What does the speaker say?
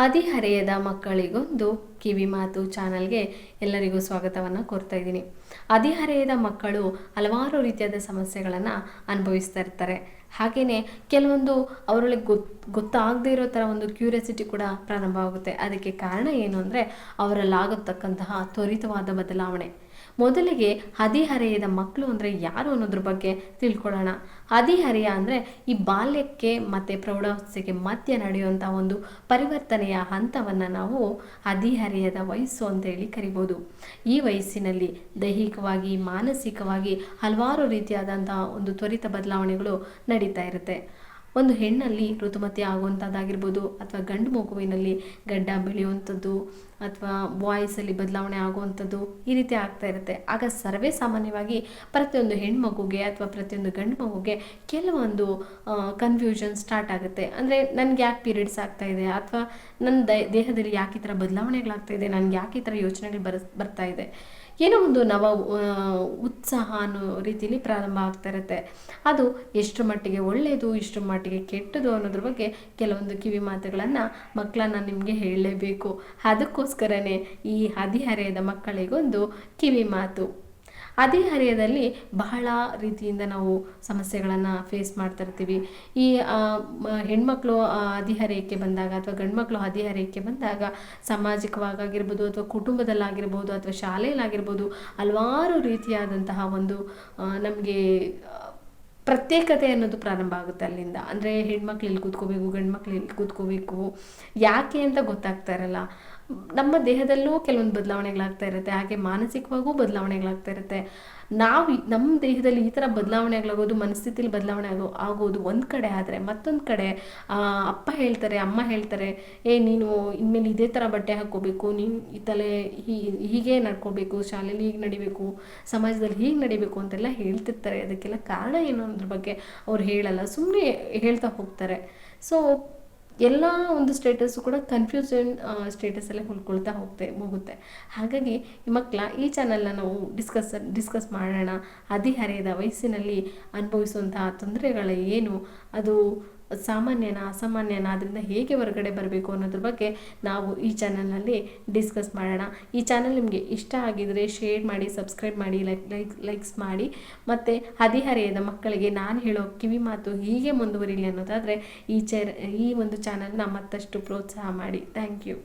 ಹದಿಹರೆಯದ ಮಕ್ಕಳಿಗೊಂದು ಕಿವಿ ಮಾತು ಚಾನಲ್ಗೆ ಎಲ್ಲರಿಗೂ ಸ್ವಾಗತವನ್ನು ಕೋರ್ತಾ ಇದ್ದೀನಿ. ಹದಿಹರೆಯದ ಮಕ್ಕಳು ಹಲವಾರು ರೀತಿಯಾದ ಸಮಸ್ಯೆಗಳನ್ನು ಅನುಭವಿಸ್ತಾ ಇರ್ತಾರೆ. ಹಾಗೆಯೇ ಕೆಲವೊಂದು ಅವರೊಳಗೆ ಗೊತ್, ಗೊತ್ತಾಗದೇ ಇರೋ ಥರ ಒಂದು ಕ್ಯೂರಿಯಾಸಿಟಿ ಕೂಡ ಪ್ರಾರಂಭ ಆಗುತ್ತೆ. ಅದಕ್ಕೆ ಕಾರಣ ಏನು ಅಂದರೆ ಅವರಲ್ಲಾಗತಕ್ಕಂತಹ ತ್ವರಿತವಾದ ಬದಲಾವಣೆ. ಮೊದಲಿಗೆ ಹದಿಹರೆಯದ ಮಕ್ಕಳು ಅಂದರೆ ಯಾರು ಅನ್ನೋದ್ರ ಬಗ್ಗೆ ತಿಳ್ಕೊಳ್ಳೋಣ. ಹದಿಹರೆಯ ಅಂದರೆ ಈ ಬಾಲ್ಯಕ್ಕೆ ಮತ್ತು ಪ್ರೌಢಾವಸ್ಥೆಗೆ ಮಧ್ಯೆ ನಡೆಯುವಂಥ ಒಂದು ಪರಿವರ್ತನೆಯ ಹಂತವನ್ನು ನಾವು ಹದಿಹರೆಯದ ವಯಸ್ಸು ಅಂತೇಳಿ ಕರಿಬೋದು. ಈ ವಯಸ್ಸಿನಲ್ಲಿ ದೈಹಿಕವಾಗಿ, ಮಾನಸಿಕವಾಗಿ ಹಲವಾರು ರೀತಿಯಾದಂತಹ ಒಂದು ತ್ವರಿತ ಬದಲಾವಣೆಗಳು ನಡೀತಾ ಇರುತ್ತೆ. ಒಂದು ಹೆಣ್ಣಲ್ಲಿ ಋತುಮತಿ ಆಗುವಂಥದ್ದಾಗಿರ್ಬೋದು ಅಥವಾ ಗಂಡು ಮಗುವಿನಲ್ಲಿ ಗಡ್ಡ ಬೆಳೆಯುವಂಥದ್ದು ಅಥವಾ ವಾಯ್ಸಲ್ಲಿ ಬದಲಾವಣೆ ಆಗುವಂಥದ್ದು ಈ ರೀತಿ ಆಗ್ತಾ ಇರುತ್ತೆ. ಆಗ ಸರ್ವೇ ಸಾಮಾನ್ಯವಾಗಿ ಪ್ರತಿಯೊಂದು ಹೆಣ್ಮಗುಗೆ ಅಥವಾ ಪ್ರತಿಯೊಂದು ಗಂಡು ಮಗುಗೆ ಕೆಲವೊಂದು ಕನ್ಫ್ಯೂಷನ್ ಸ್ಟಾರ್ಟ್ ಆಗುತ್ತೆ. ಅಂದರೆ ನನಗೆ ಯಾಕೆ ಪೀರಿಯಡ್ಸ್ ಆಗ್ತಾ ಇದೆ? ಅಥವಾ ನನ್ನ ದೇಹದಲ್ಲಿ ಯಾಕೆ ಈ ಥರ ಬದಲಾವಣೆಗಳಾಗ್ತಾ ಇದೆ? ನನಗೆ ಯಾಕೆ ಈ ಥರ ಯೋಚನೆಗಳು ಬರ ಬರ್ತಾ ಇದೆ? ಏನೋ ಒಂದು ನವ ಉತ್ಸಾಹ ಅನ್ನೋ ರೀತಿಯಲ್ಲಿ ಪ್ರಾರಂಭ ಆಗ್ತಾ ಇರುತ್ತೆ. ಅದು ಎಷ್ಟು ಮಟ್ಟಿಗೆ ಒಳ್ಳೆಯದು ಎಷ್ಟು ಮಟ್ಟಿಗೆ ಕೆಟ್ಟದು ಅನ್ನೋದ್ರ ಬಗ್ಗೆ ಕೆಲವೊಂದು ಕಿವಿ ಮಾತುಗಳನ್ನು ಮಕ್ಕಳನ್ನ ನಿಮಗೆ ಹೇಳಲೇಬೇಕು. ಅದಕ್ಕೋಸ್ಕರನೇ ಈ ಹದಿಹರೆಯದ ಮಕ್ಕಳಿಗೊಂದು ಕಿವಿ ಮಾತು. ಹದಿಹರೆಯದಲ್ಲಿ ಬಹಳ ರೀತಿಯಿಂದ ನಾವು ಸಮಸ್ಯೆಗಳನ್ನು ಫೇಸ್ ಮಾಡ್ತಾ ಇರ್ತೀವಿ. ಈ ಹೆಣ್ಮಕ್ಳು ಹದಿಹರೆಯಕ್ಕೆ ಬಂದಾಗ ಅಥವಾ ಗಂಡ್ಮಕ್ಳು ಹದಿಹರೆಯಕ್ಕೆ ಬಂದಾಗ ಸಾಮಾಜಿಕವಾಗಿರ್ಬೋದು ಅಥವಾ ಕುಟುಂಬದಲ್ಲಾಗಿರ್ಬೋದು ಅಥವಾ ಶಾಲೆಯಲ್ಲಾಗಿರ್ಬೋದು ಹಲವಾರು ರೀತಿಯಾದಂತಹ ಒಂದು ನಮಗೆ ಪ್ರತ್ಯೇಕತೆ ಅನ್ನೋದು ಪ್ರಾರಂಭ ಆಗುತ್ತೆ ಅಲ್ಲಿಂದ. ಅಂದರೆ ಹೆಣ್ಮಕ್ಳು ಇಲ್ಲಿ ಕೂತ್ಕೋಬೇಕು ಗಂಡು ಮಕ್ಳು ಇಲ್ಲಿ ಕೂತ್ಕೋಬೇಕು, ಯಾಕೆ ಅಂತ ಗೊತ್ತಾಗ್ತಾ ಇರಲ್ಲ. ನಮ್ಮ ದೇಹದಲ್ಲೂ ಕೆಲವೊಂದು ಬದಲಾವಣೆಗಳಾಗ್ತಾ ಇರುತ್ತೆ, ಹಾಗೆ ಮಾನಸಿಕವಾಗೂ ಬದಲಾವಣೆಗಳಾಗ್ತಾ ಇರುತ್ತೆ. ನಾವು ನಮ್ಮ ದೇಹದಲ್ಲಿ ಈ ಥರ ಬದಲಾವಣೆಗಳಾಗೋದು ಮನಸ್ಥಿತಿಲಿ ಬದಲಾವಣೆ ಆಗೋ ಆಗೋದು ಒಂದು ಕಡೆ ಆದರೆ, ಮತ್ತೊಂದು ಕಡೆ ಅಪ್ಪ ಹೇಳ್ತಾರೆ, ಅಮ್ಮ ಹೇಳ್ತಾರೆ, ಏ, ನೀನು ಇನ್ಮೇಲೆ ಇದೇ ಥರ ಬಟ್ಟೆ ಹಾಕ್ಕೋಬೇಕು, ನೀನು ಈ ತಲೆ ಹೀಗೆ ನಡ್ಕೋಬೇಕು ಶಾಲೆಯಲ್ಲಿ ಹೀಗೆ ನಡಿಬೇಕು, ಸಮಾಜದಲ್ಲಿ ಹೀಗೆ ನಡಿಬೇಕು ಅಂತೆಲ್ಲ ಹೇಳ್ತಿರ್ತಾರೆ. ಅದಕ್ಕೆಲ್ಲ ಕಾರಣ ಏನು ಅನ್ನೋದ್ರ ಬಗ್ಗೆ ಅವ್ರು ಹೇಳಲ್ಲ. ಸುಮ್ಮನೆ ಹೇಳ್ತಾ ಹೋಗ್ತಾರೆ. ಸೊ ಎಲ್ಲ ಒಂದು ಸ್ಟೇಟಸ್ಸು ಕೂಡ ಕನ್ಫ್ಯೂಷನ್ ಸ್ಟೇಟಸಲ್ಲೇ ಹೊಲ್ಕೊಳ್ತಾ ಹೋಗ್ತೆ, ಹೋಗುತ್ತೆ. ಹಾಗಾಗಿ ಈ ಮಕ್ಕಳ ಈ ಚಾನೆಲ್ನ ನಾವು ಡಿಸ್ಕಸ್ ಡಿಸ್ಕಸ್ ಮಾಡೋಣ. ಹದಿಹರೆಯದ ವಯಸ್ಸಿನಲ್ಲಿ ಅನುಭವಿಸುವಂತಹ ತೊಂದರೆಗಳು ಏನು? ಅದು ಸಾಮಾನ್ಯನ, ಅಸಾಮಾನ್ಯನ, ಅದರಿಂದ ಹೇಗೆ ಹೊರಗಡೆ ಬರಬೇಕು ಅನ್ನೋದ್ರ ಬಗ್ಗೆ ನಾವು ಈ ಚಾನಲ್ನಲ್ಲಿ ಡಿಸ್ಕಸ್ ಮಾಡೋಣ. ಈ ಚಾನಲ್ ನಿಮಗೆ ಇಷ್ಟ ಆಗಿದರೆ ಶೇರ್ ಮಾಡಿ ಸಬ್ಸ್ಕ್ರೈಬ್ ಮಾಡಿ ಲೈಕ್ ಲೈಕ್ ಲೈಕ್ಸ್ ಮಾಡಿ. ಮತ್ತು ಹದಿಹರೆಯದ ಮಕ್ಕಳಿಗೆ ನಾನು ಹೇಳೋ ಕಿವಿ ಮಾತು ಹೀಗೆ ಮುಂದುವರಿಲಿ ಅನ್ನೋದಾದರೆ ಈ ಚ ಈ ಒಂದು ಚಾನಲ್ನ ಮತ್ತಷ್ಟು ಪ್ರೋತ್ಸಾಹ ಮಾಡಿ. Thank you